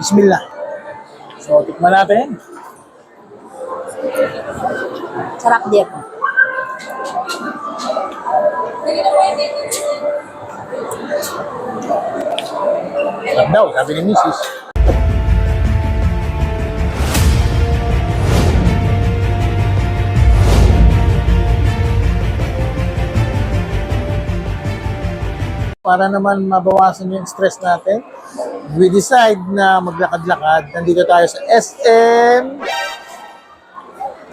Bismillah. So, tikman natin. Sarap din. Sarap daw, sabi ni Mrs. Para naman mabawasan yung stress natin, we decide na maglakad-lakad. Nandito tayo sa SM...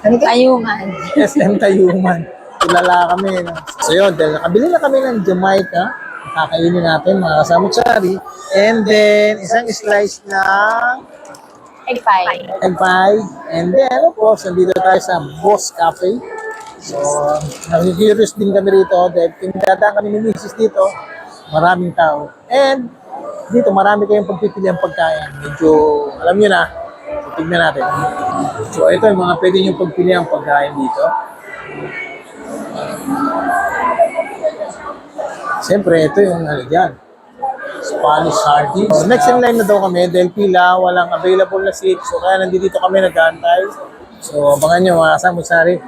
Ano ka? Ayungan. SM Tayuman. Kilala kami. No? So yun, dahil nakabili na kami ng Jamaica, kakainin natin mga kasama sari. And then, isang slice na Egg pie. egg pie. And then, of course, nandito tayo sa Boss Cafe. So, nakikurious din kami rito dahil pinadadaan kami ni Mrs. dito, maraming tao. And dito, marami kayong pagpipili ang pagkain. Medyo, alam nyo na, so, tignan natin. So, ito yung mga pwede nyo pagpili ang pagkain dito. Siyempre, ito yung ano dyan. Spanish sardines. So, next in line na daw kami dahil pila, walang available na seat. So, kaya nandito kami nag-aantay. So, abangan nyo mga kasama sari.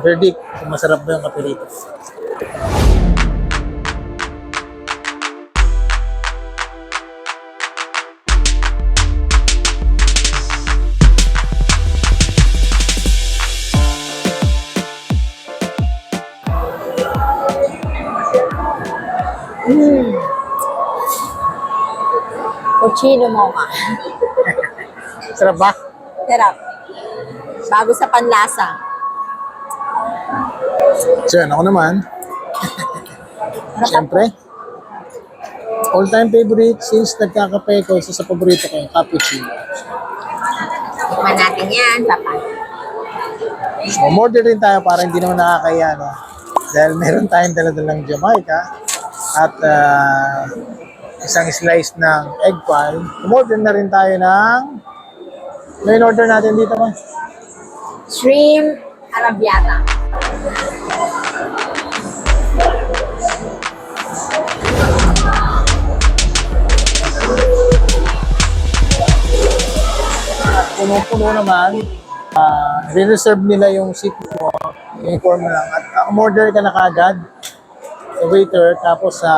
Verdict, masarap ba yung kape rito. Cochino mocha. Sarap ba? Sarap. Bago sa panlasa. So, yan, ako naman. Siyempre. All-time favorite since nagkakape ko, isa sa paborito ko cappuccino. Tikman natin yan, papa. So, order rin tayo para hindi naman nakakaya, no? Dahil meron tayong daladalang Jamaica at ah, isang slice ng egg pie. Umorder na rin tayo ng... Yung order natin dito ba? Shrimp arabiata. At puno-puno naman. Uh, re-reserve nila yung seat mo. Inform mo lang. At uh, umorder ka na kagad sa waiter. Tapos sa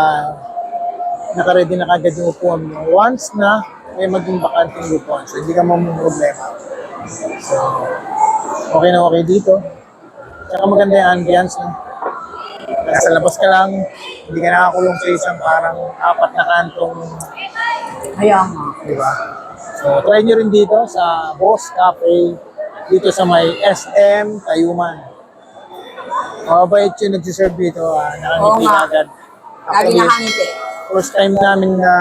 naka-ready na kagad yung upuan mo. Once na may maging bakante yung upuan. So, hindi ka mo problema. So, okay na okay dito. Tsaka maganda yung ambience. No? Nasa labas ka lang, hindi ka nakakulong sa isang parang apat na kantong Ayan nga. Di ba? So, try nyo rin dito sa Boss Cafe, dito sa may SM Tayuman. Mababait yung nagsiserve dito, ah, nakangiti nga. agad. Lagi Actually, nakangiti. first time namin na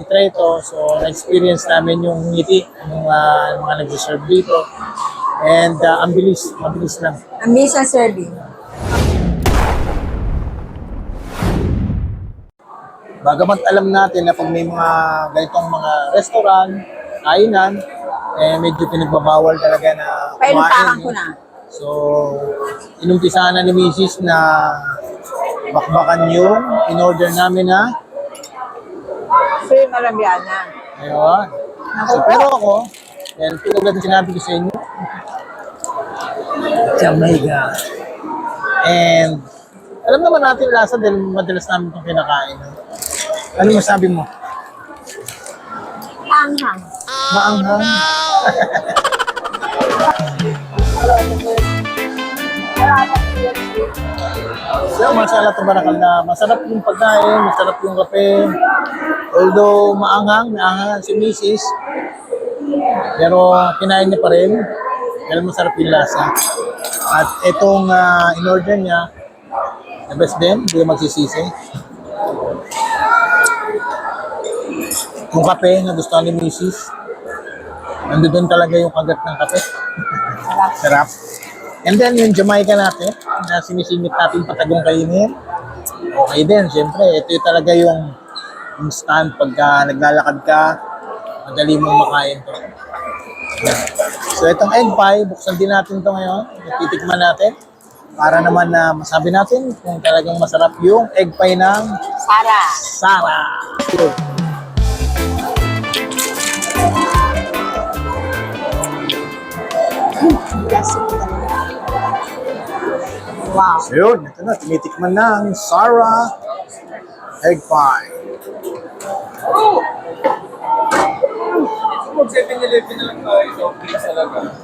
itry ito, so na-experience namin yung ngiti ng ah, mga nagsiserve dito. And ah, ang bilis, mabilis lang. Ang bilis ng serving. Bagamat alam natin na pag may mga ganitong mga restaurant, kainan, eh medyo pinagbabawal talaga na kumain, ko eh. na. So, inumpisahan na ni Mrs. na bakbakan yung in-order namin na Shrimp arabiata. ayun. So, pero ako, and tulad ng sinabi ko sa inyo, Jamaica. And alam naman natin lasa dahil madalas namin itong kinakain. Ano masabi mo? Anghang. Maanghang? So, masala ito na masarap yung pagkain, masarap yung kape. Although maanghang, maanghang si Mrs. Pero kinain niya pa rin dahil masarap yung lasa. At itong ah, in-order niya, the best din, hindi magsisisi. Yung kape na gusto ni Mrs. Nandun talaga yung kagat ng kape. Sarap. Sarap. And then yung Jamaica natin, na sinisingit natin patagong kainin. Okay din, syempre. Ito yung talaga yung instant pagka naglalakad ka, madali mong makain to. So itong egg pie, buksan din natin to ngayon. Titikman natin. Para naman na masabi natin kung talagang masarap yung egg pie ng Sara. Sara. Wow. So yun, ito na, tinitikman na ang Sarah Egg Pie. Mag 7-Eleven na lang tayo. So, please talaga.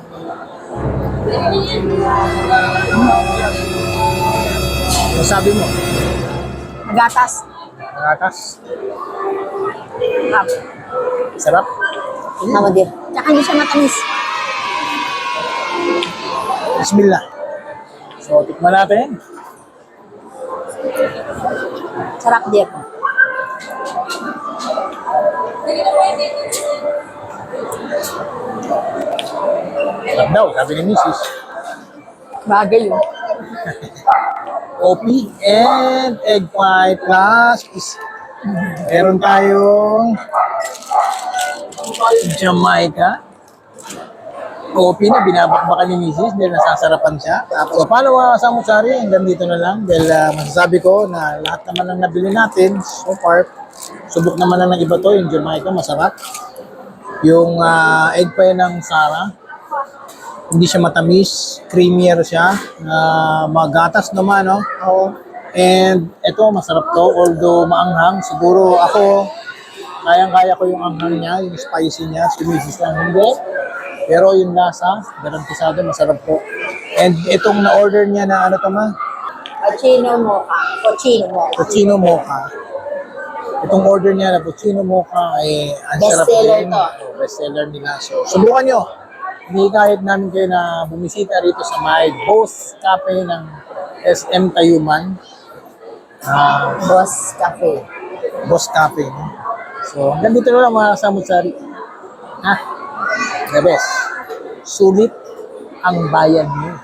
Ano sabi mo? Gatas. Nakakas? Sarap. Sarap? Tama din. Tsaka hindi siya matamis. Bismillah. So, tikman natin. Sarap din. Sarap daw, sabi ni Mrs. Bagay yun. Coffee and egg pie plus is meron tayong Jamaica coffee na binabakbakan ni Mrs. dahil nasasarapan siya. Tapos, so, paano mga samusari? Hanggang dito na lang dahil ah, masasabi ko na lahat naman ng nabili natin so far, subok naman na ng iba to, yung Jamaica, masarap. Yung ah, egg pie ng Sara, hindi siya matamis, creamier siya, na magatas naman, no? Oo. And ito, masarap to, although maanghang. Siguro ako, kayang-kaya ko yung anghang niya, yung spicy niya, si Mrs. lang hindi. Pero yung lasa, garantisado, masarap po. And itong na-order niya na ano to ma? Cochino mocha. Cochino mocha. Puccino Mocha. Itong order niya na Puccino Mocha ay ang sarap din. to. Oh, Bestseller nila. So, subukan nyo. Hindi kahit namin kayo na bumisita rito sa may Boss Cafe ng SM Tayuman. Ah, Boss Cafe. Boss Cafe. No? So, hanggang dito na lang mga samutsari. Ha? The best. Sulit ang bayan mo.